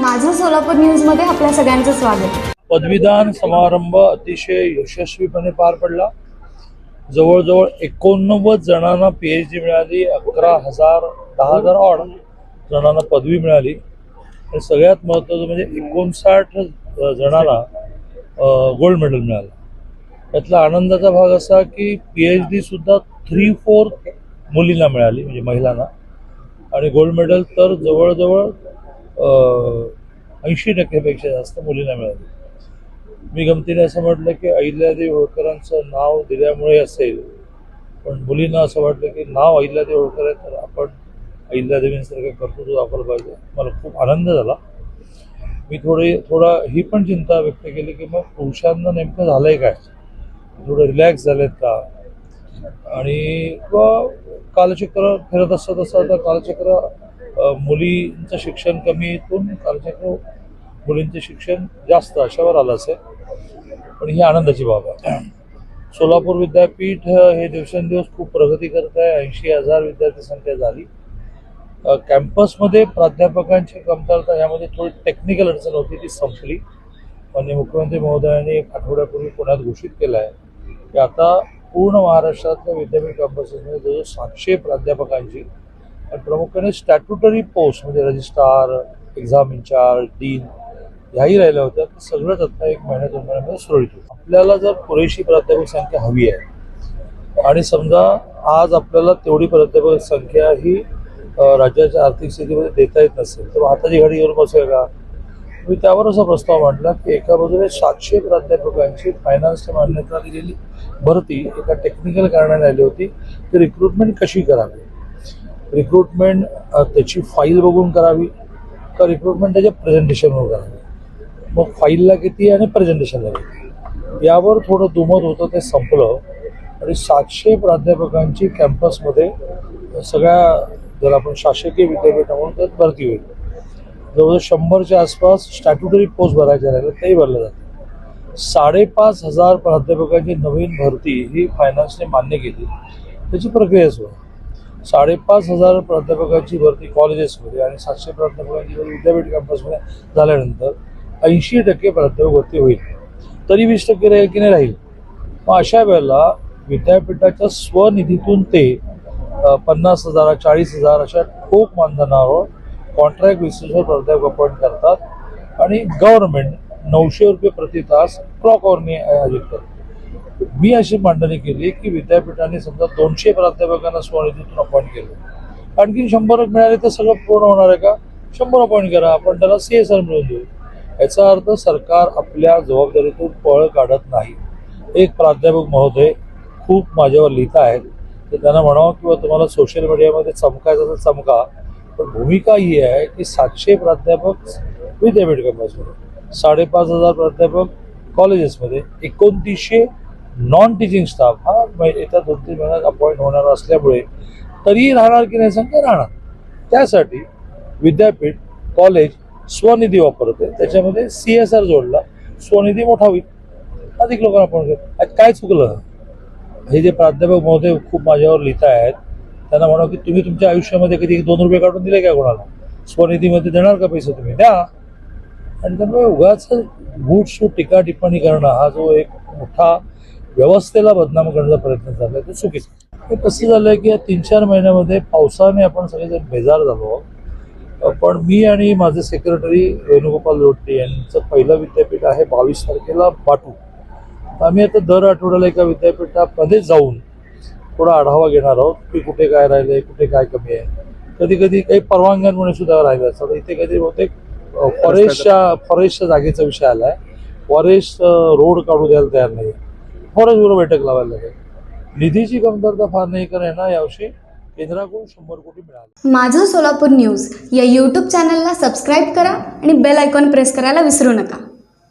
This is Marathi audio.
माझं सोलापूर न्यूजमध्ये आपल्या सगळ्यांचं स्वागत. पदवीदान समारंभ अतिशय यशस्वीपणे पार पडला. जवळजवळ एकोणनव्वद जणांना पी एच डी मिळाली अकरा हजार दहा हजार ऑड जणांना पदवी मिळाली. आणि सगळ्यात महत्त्वाचं म्हणजे एकोणसाठ जणांना गोल्ड मेडल मिळालं. यातला आनंदाचा भाग असा की पी एच डी सुद्धा थ्री फोर्थ मुलींना मिळाली म्हणजे महिलांना. आणि गोल्ड मेडल तर जवळजवळ ऐंशी टक्क्यापेक्षा जास्त मुलींना मिळाली. मी गमतीने असं म्हटलं की अहिल्यादेवी होळकरांचं नाव दिल्यामुळे असेल पण मुलींना असं वाटलं की नाव अहिल्यादेवी होळकर आहे तर आपण अहिल्यादेवींसारखं कर्तृत्व दाखवलं पाहिजे. मला खूप आनंद झाला. मी थोडी थोडा ही पण चिंता व्यक्त केली की मग पुरुषांना नेमकं झालं आहे काय? थोडं रिलॅक्स झालेत का? आणि किंवा कालचक्र फिरत असत असं आता कालचक्र मुलींचं शिक्षण कमी इथून कार्यक्रम मुलींचं शिक्षण जास्त अशावर आलं असेल. पण ही आनंदाची बाब आहे. सोलापूर विद्यापीठ हे दिवसेंदिवस खूप प्रगती करत आहे. ऐंशी हजार विद्यार्थी संख्या झाली. कॅम्पसमध्ये प्राध्यापकांची कमतरता यामध्ये थोडी टेक्निकल अडचण होती ती संपली. माननीय मुख्यमंत्री महोदयाने एक आठवड्यापूर्वी पुण्यात घोषित केलं आहे की आता पूर्ण महाराष्ट्रातल्या विद्यापीठ कॅम्पसेसमध्ये जवळजवळ सातशे प्राध्यापकांची प्रामुख्याने स्टॅट्युटरी पोस्ट म्हणजे रजिस्ट्रार एक्झाम इन्चार्ज डीन ह्याही राहिल्या होत्या. तर सगळंच आता एक महिन्या दोन महिन्यामध्ये सुरळीत होईल. आपल्याला जर पुरेशी प्राध्यापक संख्या हवी आहे आणि समजा आज आपल्याला तेवढी प्राध्यापक संख्या ही राज्याच्या आर्थिक स्थितीमध्ये देता येत नसेल तर हाताची घडी घेऊन बसूया का? मी त्यावर असा प्रस्ताव मांडला की एका बाजूने सातशे प्राध्यापकांची फायनान्सच्या मान्यता दिलेली भरती एका टेक्निकल कारणाने आली होती. की रिक्रुटमेंट कशी करावी? रिक्रुटमेंट त्याची फाईल बघून करावी. का रिक्रुटमेंट त्याच्या प्रेझेंटेशनवर करावी? मग फाईलला किती आणि प्रेझेंटेशनला किती? यावर थोडं दुमत होतं ते संपलं. आणि सातशे प्राध्यापकांची कॅम्पसमध्ये सगळ्या जर आपण शासकीय विद्यापीठ म्हणून त्यात भरती होईल. जवळजवळ शंभरच्या आसपास स्टॅट्युटरी पोस्ट भरायच्या राहिल्या तेही भरल्या जातात साडेपाच हजार प्राध्यापकांची नवीन भरती ही फायनान्सने मान्य केली. त्याची प्रक्रिया सुरू. आहे साडेपाच हजार प्राध्यापकाची भरती कॉलेजेसमध्ये आणि सातशे प्राध्यापकांची भरती विद्यापीठ कॅम्पसमध्ये झाल्यानंतर ऐंशी टक्के प्राध्यापक भरती होईल. तरी वीस टक्के राहील की नाही राहील? मग अशा वेळेला विद्यापीठाच्या स्वनिधीतून ते पन्नास हजार चाळीस हजार अशा ठोक मानधनावर कॉन्ट्रॅक्ट बेसिसवर प्राध्यापक अपॉइंट करतात आणि गव्हर्नमेंट नऊशे रुपये प्रति तास क्लॉक आयोजित करते मी अशी मांडणी केली की विद्यापीठाने समजा दोनशे प्राध्यापकांना स्वनिधीतून अपॉइंट केलं. आणखी शंभर मिळाले तर सगळं पूर्ण होणार आहे का? शंभर अपॉइंट करा आपण त्याला सी एस आर मिळवून देऊ. याचा अर्थ सरकार आपल्या जबाबदारीतून पळ काढत नाही. एक प्राध्यापक महोदय खूप माझ्यावर लिहित आहेत. तर त्यांना म्हणावं किंवा तुम्हाला सोशल मीडियामध्ये चमकायचं तर चमका. पण भूमिका ही आहे की सातशे प्राध्यापक विद्यापीठ साडेपाच हजार प्राध्यापक कॉलेजेसमध्ये एकोणतीसशे नॉन टीचिंग स्टाफ हा येत्या दोन तीन महिन्यात अपॉइंट होणार असल्यामुळे तरीही राहणार की नाही संख्या? राहणार. त्यासाठी विद्यापीठ कॉलेज स्वनिधी वापरते. त्याच्यामध्ये सी एस आर जोडला स्वनिधी मोठा होईल. अधिक लोकांना आपण आज काय चुकलं? हे जे प्राध्यापक महोदय खूप माझ्यावर लिहित आहेत त्यांना म्हणा की तुम्ही तुमच्या आयुष्यामध्ये कधी एक दोन रुपये काढून दिले का कोणाला? स्वनिधीमध्ये देणार का पैसे तुम्ही? द्या. आणि त्यामुळे उगाच बूट सूट टीका टिप्पणी करणं हा जो एक मोठा व्यवस्थेला बदनाम करण्याचा प्रयत्न चालला आहे तो चुकीचं हे कसं झालंय की या तीन चार महिन्यामध्ये पावसाने आपण सगळेजण बेजार झालो आहोत. पण मी आणि माझे सेक्रेटरी वेणुगोपाल लोटते यांचं पहिलं विद्यापीठ आहे बावीस तारखेला बाटू. आम्ही आता दर आठवड्याला एका विद्यापीठामध्ये जाऊन थोडा आढावा घेणार आहोत की कुठे काय राहिलंय कुठे काय कमी आहे. कधी कधी काही परवानग्यांमुळे सुद्धा राहिलं असतात इथे कधी बहुतेक फॉरेस्टच्या फॉरेस्टच्या जागेचा विषय आलाय. फॉरेस्ट रोड काढू द्यायला तयार नाही फॉरेस्ट बरोबर बैठक लावायला लागेल. निधीची कमतरता फार नाही कारण यांना यावर्षी केंद्राकडून शंभर कोटी मिळाले. माझं सोलापूर न्यूज या यूट्यूब चॅनलला सबस्क्राईब करा आणि बेल आयकॉन प्रेस करायला विसरू नका.